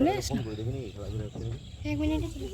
চলে আস না এক মিনিটে চলে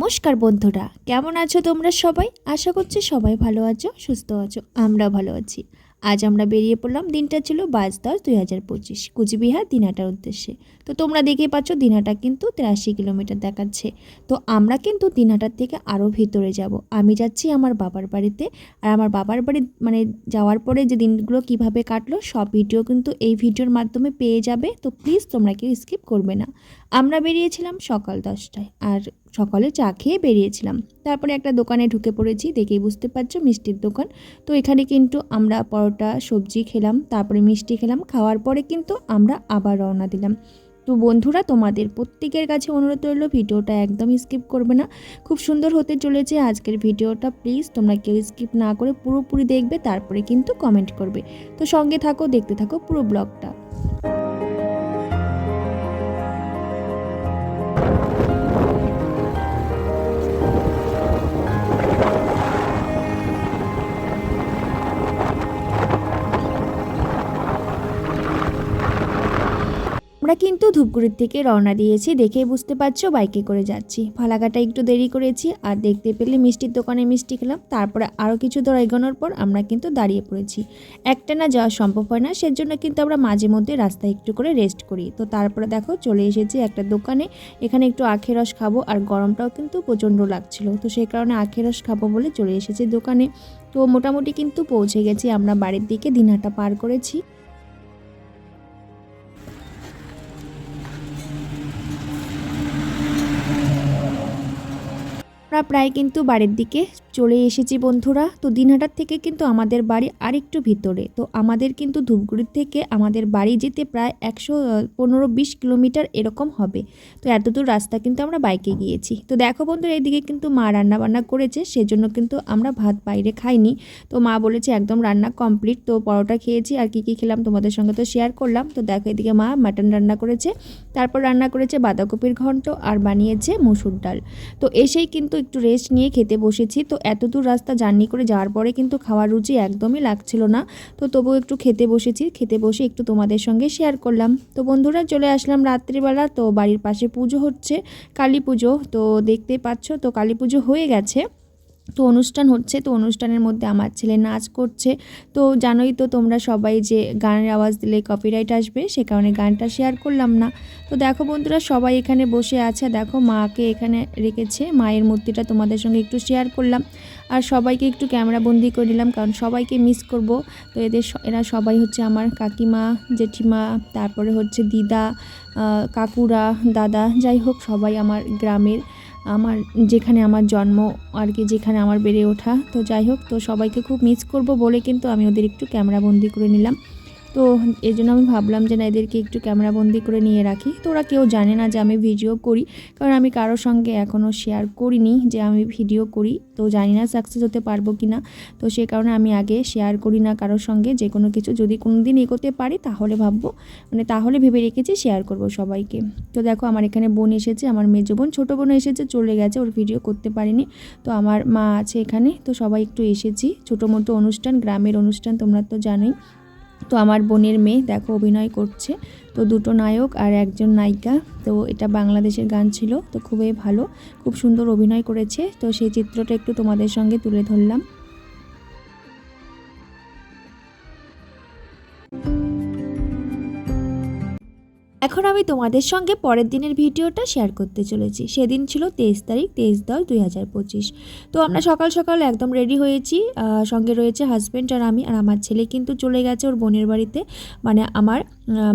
নমস্কার বন্ধুরা, কেমন আছো তোমরা সবাই? আশা করছি সবাই ভালো আছো, সুস্থ আছো, আমরা ভালো আছি। আজ আমরা বেরিয়ে পড়লাম, দিনটা ছিল বাইশ দশ দুই হাজার পঁচিশ, কুচবিহার দিনহাটার উদ্দেশ্যে। তো তোমরা দেখে পাচ্ছ, দিনহাটা কিন্তু তিরাশি কিলোমিটার দেখাচ্ছে। তো আমরা কিন্তু দিনহাটার থেকে আরও ভিতরে যাব। আমি যাচ্ছি আমার বাবার বাড়িতে, আর আমার বাবার বাড়ি মানে যাওয়ার পরে যে দিনগুলো কীভাবে কাটলো, সব ভিডিও কিন্তু এই ভিডিওর মাধ্যমে পেয়ে যাবে। তো প্লিজ তোমরা কেউ স্কিপ করবে না। আমরা বেরিয়েছিলাম সকাল দশটায়, আর সকালে চা খেয়ে বেরিয়েছিলাম। তারপরে একটা দোকানে ঢুকে পড়েছি, দেখেই বুঝতে পারছ, মিষ্টির দোকান। তো এখানে কিন্তু আমরা পরোটা, সবজি খেলাম, তারপরে মিষ্টি খেলাম, খাওয়ার পরে কিন্তু আমরা আবার রওনা দিলাম। তো বন্ধুরা, তোমাদের প্রত্যেকের কাছে অনুরোধ রইল, ভিডিওটা একদম স্কিপ করবে না। খুব সুন্দর হতে চলেছে আজকের ভিডিওটা, প্লিজ তোমরা কেউ স্কিপ না করে পুরোপুরি দেখবে, তারপরে কিন্তু কমেন্ট করবে। তো সঙ্গে থাকো, দেখতে থাকো পুরো ব্লগটা। আমরা কিন্তু ধূপগুড়ির থেকে রওনা দিয়েছি, দেখেই বুঝতে পারছ বাইকে করে যাচ্ছি। ফালাকাটা একটু দেরি করেছি, আর দেখতে পেলে মিষ্টির দোকানে মিষ্টি খেলাম। তারপরে আরও কিছু দূর এগোনোর পর আমরা কিন্তু দাঁড়িয়ে পড়েছি। একটা না যাওয়া সম্ভব হয় না, সেজন্য কিন্তু আমরা মাঝে মধ্যে রাস্তায় একটু করে রেস্ট করি। তো তারপরে দেখো চলে এসেছি একটা দোকানে, এখানে একটু আখের রস খাব, আর গরমটাও কিন্তু প্রচণ্ড লাগছিল। তো সেই কারণে আখের রস খাব বলে চলে এসেছি দোকানে। তো মোটামুটি কিন্তু পৌঁছে গেছি, আমরা বাড়ির দিকে দিনহাটা পার করেছি। আমরা প্রায় কিন্তু বাড়ির দিকে চলে এসেছি বন্ধুরা। তো দিনহাটার থেকে কিন্তু আমাদের বাড়ি আরেকটু ভিতরে। তো আমাদের কিন্তু ধূপগুড়ির থেকে আমাদের বাড়ি যেতে প্রায় একশো পনেরো, বিশ কিলোমিটার এরকম হবে। তো এতদূর রাস্তা কিন্তু আমরা বাইকে গিয়েছি। তো দেখো বন্ধুরা এইদিকে কিন্তু মা রান্না বান্না করেছে, সেজন্য কিন্তু আমরা ভাত বাইরে খাইনি। তো মা বলেছে একদম রান্না কমপ্লিট, তো পরোটা খেয়েছি আর কী কী খেলাম তোমাদের সঙ্গে তো শেয়ার করলাম। তো দেখো এদিকে মা মাটন রান্না করেছে, তারপর রান্না করেছে বাঁধাকপির ঘন্ট আর বানিয়েছে মুসুর ডাল। তো এসেই কিন্তু একটু রেস্ট নিয়ে খেতে বসেছি। তো এত দূর রাস্তা জার্নি করে যাওয়ার পরে কিন্তু খাওয়ার রুচি একদমই লাগছিল না। তো তবুও একটু খেতে বসেছি। খেতে বসে একটু তোমাদের সঙ্গে শেয়ার করলাম। তো বন্ধুরা চলে আসলাম রাত্রিবেলা। তো বাড়ির পাশে পুজো হচ্ছে। কালী পুজো। তো দেখতে পাচ্ছ, তো কালী পুজো হয়ে গেছে। তো অনুষ্ঠান হচ্ছে, তো অনুষ্ঠানের মধ্যে আমার ছেলে নাচ করছে। তো জানোই তো তোমরা সবাই যে গানের আওয়াজ দিলে কপিরাইট আসবে, সে কারণে গানটা শেয়ার করলাম না। তো দেখো বন্ধুরা, সবাই এখানে বসে আছে। দেখো মাকে এখানে রেখেছে, মায়ের মূর্তিটা তোমাদের সঙ্গে একটু শেয়ার করলাম। আর সবাইকে একটু ক্যামেরা বন্দি করে নিলাম, কারণ সবাইকে মিস করব। তো এদের এরা সবাই হচ্ছে আমার কাকিমা, জেঠিমা, তারপরে হচ্ছে দিদা কাকুরা, দাদা, যাই হোক, সবাই আমার গ্রামের আমার যেখানে আমার জন্ম আর কি যেখানে আমার বেড়ে ওঠা। তো যাই হোক, তো সবাইকে খুব মিস করব বলে কিন্তু আমি ওদের একটু ক্যামেরা বন্দি করে নিলাম। তো এই জন্য আমি ভাবলাম যে না, এদেরকে একটু ক্যামেরা বন্দি করে নিয়ে রাখি। তো ওরা কেউ জানে না যে আমি ভিডিও করি, কারণ আমি কারোর সঙ্গে এখনও শেয়ার করিনি যে আমি ভিডিও করি। তো জানি না সাকসেস হতে পারব কি না তো সে কারণে আমি আগে শেয়ার করি না কারোর সঙ্গে, যে কোনো কিছু যদি কোনো দিন এগোতে পারি, তাহলে ভাববো। মানে তাহলে ভেবে রেখেছি শেয়ার করব সবাইকে। তো দেখো, আমার এখানে বোন এসেছে, আমার মেজো বোন, ছোটো বোন এসেছে, চলে গেছে, ওর ভিডিও করতে পারিনি। তো আমার মা আছে এখানে, তো সবাই একটু এসেছি। ছোটো মোটো অনুষ্ঠান, গ্রামের অনুষ্ঠান, তোমরা তো জানোই। তো আমার বোনের মেয়ে দেখো অভিনয় করছে। তো দুটো নায়ক আর একজন নায়িকা। তো এটা বাংলাদেশের গান ছিল, তো খুবই ভালো। খুব সুন্দর অভিনয় করেছে। তো সেই চিত্রটা একটু তোমাদের সঙ্গে তুলে ধরলাম। এখন আমি তোমাদের সঙ্গে পরের দিনের ভিডিওটা শেয়ার করতে চলেছি। সেদিন ছিল তেইশ তারিখ, তেইশ দশ দুই হাজার পঁচিশ। তো আমরা সকাল সকাল একদম রেডি হয়েছি। সঙ্গে রয়েছে হাজব্যান্ড আর আমি আর আমার ছেলে কিন্তু চলে গেছে ওর বোনের বাড়িতে। মানে আমার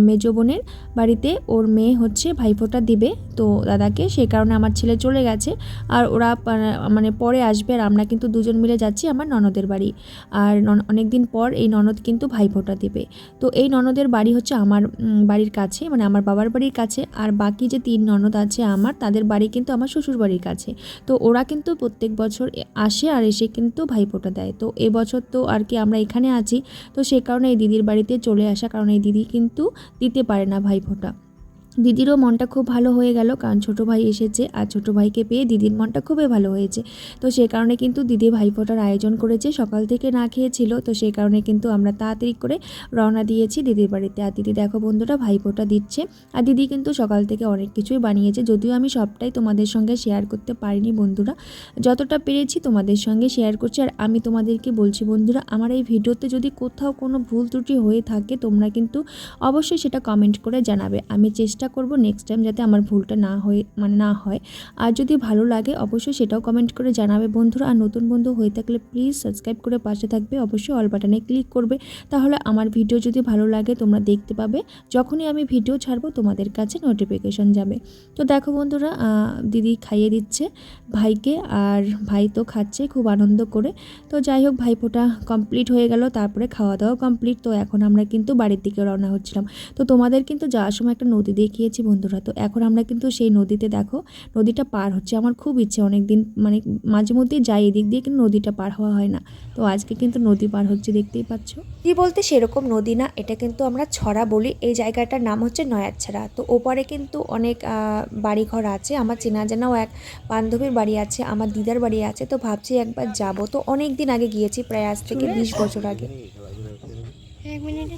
মেজো বোনের বাড়িতে। ওর মেয়ে হচ্ছে ভাইফোঁটা দিবে। তো দাদাকে সেই কারণে আমার ছেলে চলে গেছে। আর ওরা মানে পরে আসবে আর আমরা কিন্তু দুজন মিলে যাচ্ছি আমার ননদের বাড়ি। আর অনেক দিন পর এই ননদ কিন্তু ভাইফোঁটা দেবে। তো এই ননদের বাড়ি হচ্ছে আমার বাড়ির কাছে। মানে আমার বাবার বাড়ির কাছে আর বাকি যে তিন ননদ আছে আমার, তাদের বাড়ি কিন্তু আমার শ্বশুর বাড়ির কাছে। তো ওরা কিন্তু প্রত্যেক বছর আসে আর এসে কিন্তু ভাইফোঁটা দেয়। তো এবছর তো আর কি আমরা এখানে আছি। তো সে কারণে এই দিদির বাড়িতে চলে আসা, কারণ এই দিদি কিন্তু দিতে পারে না ভাইফোঁটা। দিদিরও মনটা খুব ভালো হয়ে গেল, কারণ ছোটো ভাই এসেছে আর ছোটো ভাইকে পেয়ে দিদির মনটা খুবই ভালো হয়েছে। তো সে কারণে কিন্তু দিদি ভাইফোঁটার আয়োজন করেছে, সকাল থেকে না খেয়েছিল, তো সেই কারণে কিন্তু আমরা তাড়াতাড়ি করে রওনা দিয়েছি দিদির বাড়িতে। আর দিদি, দেখো বন্ধুরা, ভাইফোঁটা দিচ্ছে। আর দিদি কিন্তু সকাল থেকে অনেক কিছুই বানিয়েছে, যদিও আমি সবটাই তোমাদের সঙ্গে শেয়ার করতে পারিনি বন্ধুরা। যতটা পেরেছি তোমাদের সঙ্গে শেয়ার করছি, আর আমি তোমাদেরকে বলছি বন্ধুরা, আমার এই ভিডিওতে যদি কোথাও কোনো ভুল ত্রুটি হয়ে থাকে, তোমরা কিন্তু অবশ্যই সেটা কমেন্ট করে জানাবে। আমি চেষ্টা করব নেক্সট টাইম যাতে আমার ভুলটা না হয়ে মানে না হয়। আর যদি ভালো লাগে, অবশ্যই সেটাও কমেন্ট করে জানাবে বন্ধুরা। আর নতুন বন্ধু হয়ে থাকলে প্লিজ সাবস্ক্রাইব করে পাশে থাকবে। অবশ্যই অল বাটনে ক্লিক করবে। তাহলে আমার ভিডিও যদি ভালো লাগে, তোমরা দেখতে পাবে। যখনই আমি ভিডিও ছাড়বো, তোমাদের কাছে নোটিফিকেশন যাবে। তো দেখো বন্ধুরা দিদি খাইয়ে দিচ্ছে ভাইকে, আর ভাই তো খাচ্ছে খুব আনন্দ করে। তো যাই হোক, ভাইফোঁটা কমপ্লিট হয়ে গেল, তারপরে খাওয়া দাওয়া কমপ্লিট তো এখন আমরা কিন্তু বাড়ির দিকে রওনা হচ্ছিলাম। তো তোমাদের কিন্তু যাওয়ার সময় একটা নদী দেখিয়েছি বন্ধুরা। তো এখন আমরা কিন্তু সেই নদীতে দেখো নদীটা পার হচ্ছে। আমার খুব ইচ্ছে অনেক দিন মানে মাঝে মধ্যেই যাই এদিক দিয়ে কিন্তু নদীটা পার হওয়া হয় না। তো আজকে কিন্তু নদী পার হচ্ছে দেখতেই পাচ্ছ। কি বলতে সেরকম নদী না এটা কিন্তু আমরা ছড়া বলি। এই জায়গাটার নাম হচ্ছে নয়াছড়া। তো ওপারে কিন্তু অনেক বাড়িঘর আছে। আমার চেনা জানাও এক বান্ধবীর বাড়ি আছে আমার দিদার বাড়ি আছে। তো ভাবছি একবার যাব। তো অনেক দিন আগে গিয়েছি প্রায় আজ থেকে বিশ বছর আগে। এক মিনিটে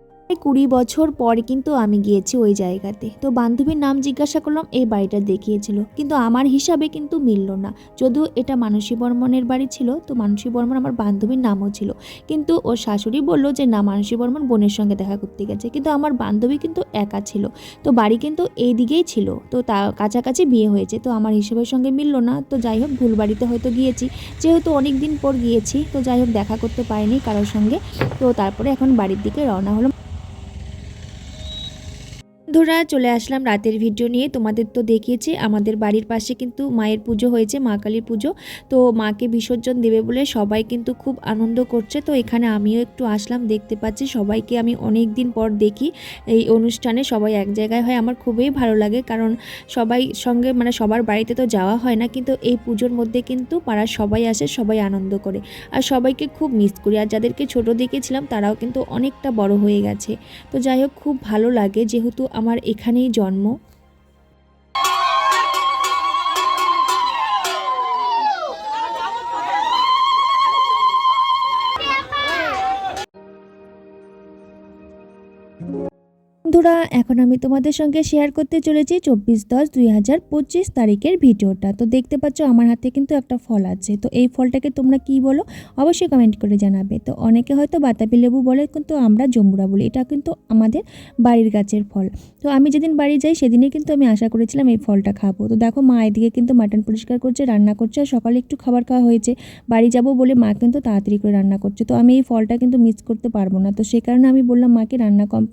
কুড়ি বছর পর কিন্তু আমি গিয়েছি ওই জায়গাতে। তো বান্ধবীর নাম জিজ্ঞাসা করলাম, এই বাড়িটা দেখিয়েছিল। কিন্তু আমার হিসাবে কিন্তু মিলল না। যদিও এটা মানসী বর্মনের বাড়ি ছিল, তো মানসী বর্মন আমার বান্ধবীর নামও ছিল। কিন্তু ওর শাশুড়ি বলল যে, না, মানসী বর্মন বোনের সঙ্গে দেখা করতে গেছে। কিন্তু আমার বান্ধবী কিন্তু একা ছিল। তো বাড়ি কিন্তু এই দিকেই ছিল। তো তা কাছাকাছি বিয়ে হয়েছে, তো আমার হিসেবের সঙ্গে মিলল না। তো যাই হোক, ভুল বাড়িতে হয়তো গিয়েছি। যেহেতু অনেক দিন পর গিয়েছি, তো যাই হোক, দেখা করতে পারিনি কারোর সঙ্গে। তো তারপরে এখন বাড়ির দিকে রওনা হলো বন্ধুরা, চলে আসলাম রাতের ভিডিও নিয়ে। তোমাদের তো দেখিয়েছি, আমাদের বাড়ির পাশে কিন্তু মায়ের পুজো হয়েছে, মা কালীর পুজো। তো মাকে বিসর্জন দেবে বলে সবাই কিন্তু খুব আনন্দ করছে। তো এখানে আমিও একটু আসলাম, দেখতে পাচ্ছি সবাইকে আমি অনেক দিন পর দেখি এই অনুষ্ঠানে। সবাই এক জায়গায় হয়, আমার খুবই ভালো লাগে। কারণ সবাই সঙ্গে মানে সবার বাড়িতে তো যাওয়া হয় না, কিন্তু এই পুজোর মধ্যে কিন্তু পাড়ার সবাই আসে, সবাই আনন্দ করে। আর সবাইকে খুব মিস করি। আর যাদেরকে ছোট দেখেছিলাম, তারাও কিন্তু অনেকটা বড় হয়ে গেছে। তো যাই হোক, খুব ভালো লাগে। যেহেতু আমার এখানেই জন্ম। বন্ধুরা, এখন আমি তোমাদের সঙ্গে শেয়ার করতে চলেছি চব্বিশ দশ দুই হাজার পঁচিশ তারিখের ভিডিওটা। তো দেখতে পাচ্ছ, আমার হাতে কিন্তু একটা ফল আছে। তো এই ফলটাকে তোমরা কি বলো? অবশ্যই কমেন্ট করে জানাবে। তো অনেকে হয়তো বাতাবি লেবু বলে, কিন্তু আমরা জম্বুরা বলি। এটা কিন্তু আমাদের বাড়ির গাছের ফল। তো আমি যেদিন বাড়ি যাই সেদিনে কিন্তু আমি আশা করেছিলাম এই ফলটা খাব। তো দেখো, মা এদিকে কিন্তু মাটন পরিষ্কার করছে, রান্না করছে, আর সকালে একটু খাবার খাওয়া হয়েছে। বাড়ি যাব বলে মা কিন্তু তাড়াতাড়ি করে রান্না করছে। তো আমি এই ফলটা কিন্তু মিস করতে পারব না। তো সে কারণে আমি বললাম, মাকে রান্না কম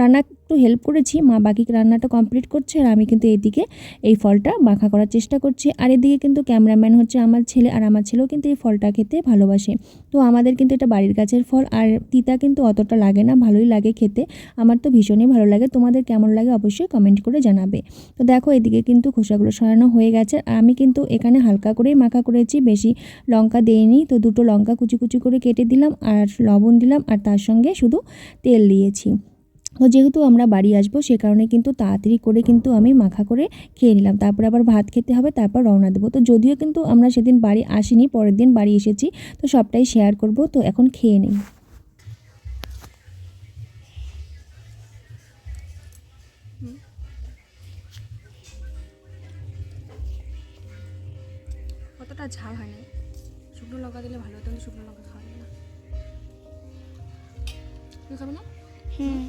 রান্না একটু হেল্প করেছি, মা বাকি রান্নাটা কমপ্লিট করছে আর আমি কিন্তু এদিকে এই ফলটা মাখা করার চেষ্টা করছি। আর এদিকে কিন্তু ক্যামেরাম্যান হচ্ছে আমার ছেলে আর আমার ছেলেও কিন্তু এই ফলটা খেতে ভালোবাসে। তো আমাদের কিন্তু এটা বাড়ির গাছের ফল আর তিতা কিন্তু অতটা লাগে না, ভালোই লাগে খেতে। আমার তো ভীষণই ভালো লাগে। তোমাদের কেমন লাগে অবশ্যই কমেন্ট করে জানাবে। তো দেখো এদিকে কিন্তু খোসাগুলো সরানো হয়ে গেছে। আর আমি কিন্তু এখানে হালকা করেই মাখা করেছি, বেশি লঙ্কা দেইনি। তো দুটো লঙ্কা কুচি কুচি করে কেটে দিলাম আর লবণ দিলাম আর তার সঙ্গে শুধু তেল দিয়েছি। তো যেহেতু আমরা বাড়ি আসব সে কারণে কিন্তু তাড়াতাড়ি করে কিন্তু আমি মাখা করে খেয়ে নিলাম। তারপরে আবার ভাত খেতে হবে তারপর রওনা দেবো। তো যদিও কিন্তু আমরা সেদিন বাড়ি আসিনি পরের দিন বাড়ি এসেছি তো সবটাই শেয়ার করব। তো এখন খেয়ে নিই। অতটা ঝাল হয় না। শুকনো লঙ্কা দিলে ভালো হতো শুকনো লঙ্কা খাওয়া যায় না। খাবি না? হুম।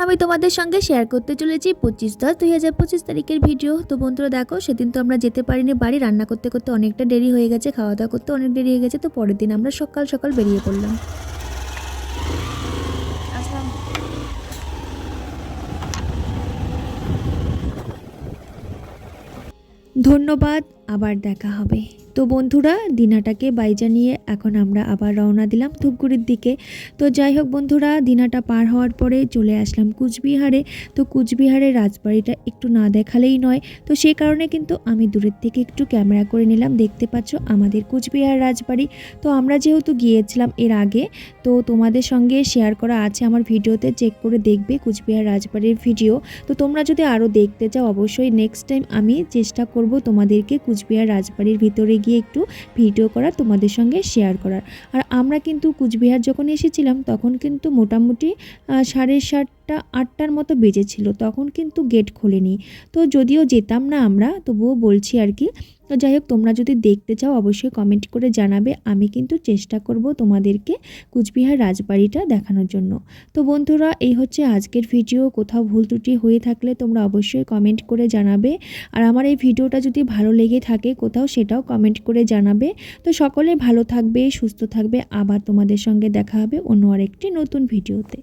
আমি তোমাদের সঙ্গে শেয়ার করতে চলেছি পঁচিশ দশ দুই হাজার পঁচিশ তারিখের ভিডিও তো বন্ধুরা দেখো, সেদিন তো আমরা যেতে পারিনি বাড়ি, রান্না করতে করতে অনেকটা দেরি হয়ে গেছে, খাওয়া দাওয়া করতে অনেক দেরি হয়ে গেছে, তো পরের দিন আমরা সকাল সকাল বেরিয়ে পড়লাম। ধন্যবাদ আবার দেখা হবে। তো বন্ধুরা, দিনাটাকে বাইজা নিয়ে এখন আমরা আবার রওনা দিলাম ধূপগুড়ির দিকে। তো যাই হোক বন্ধুরা, দিনাটা পার হওয়ার পরে চলে আসলাম কুচবিহারে। তো কুচবিহারের রাজবাড়িটা একটু না দেখালেই নয়, তো সেই কারণে কিন্তু আমি দূরের থেকে একটু ক্যামেরা করে নিলাম। দেখতে পাচ্ছ আমাদের কুচবিহার রাজবাড়ি। তো আমরা যেহেতু গিয়েছিলাম এর আগে, তো তোমাদের সঙ্গে শেয়ার করা আছে আমার ভিডিওতে চেক করে দেখবে কুচবিহার রাজবাড়ির ভিডিও তো তোমরা যদি আরও দেখতে চাও, অবশ্যই নেক্সট টাইম আমি চেষ্টা করব তোমাদেরকে কুচবিহার রাজবাড়ির ভিতরে গিয়ে একটু ভিডিও করার, তোমাদের সঙ্গে শেয়ার করার। আর আমরা কিন্তু কুচবিহার যখন এসেছিলাম, তখন কিন্তু মোটামুটি সাড়ে সাতটা, আটটার মতো বেজেছিল। তখন কিন্তু গেট খোলেনি। তো যদিও যেতাম না আমরা, তবুও বলছি আর কি তো যাই হোক, তোমরা যদি দেখতে চাও, অবশ্যই কমেন্ট করে জানাবে। আমি কিন্তু চেষ্টা করব তোমাদেরকে কুচবিহার রাজবাড়িটা দেখানোর জন্য। তো বন্ধুরা, এই হচ্ছে আজকের ভিডিও কোথাও ভুল ত্রুটি হয়ে থাকলে তোমরা অবশ্যই কমেন্ট করে জানাবে। আর আমার এই ভিডিওটা যদি ভালো লেগে থাকে, কোথাও সেটাও কমেন্ট করে জানাবে। তো সকলে ভালো থাকবে, সুস্থ থাকবে। আবার তোমাদের সঙ্গে দেখা হবে অন্য আরেকটি নতুন ভিডিওতে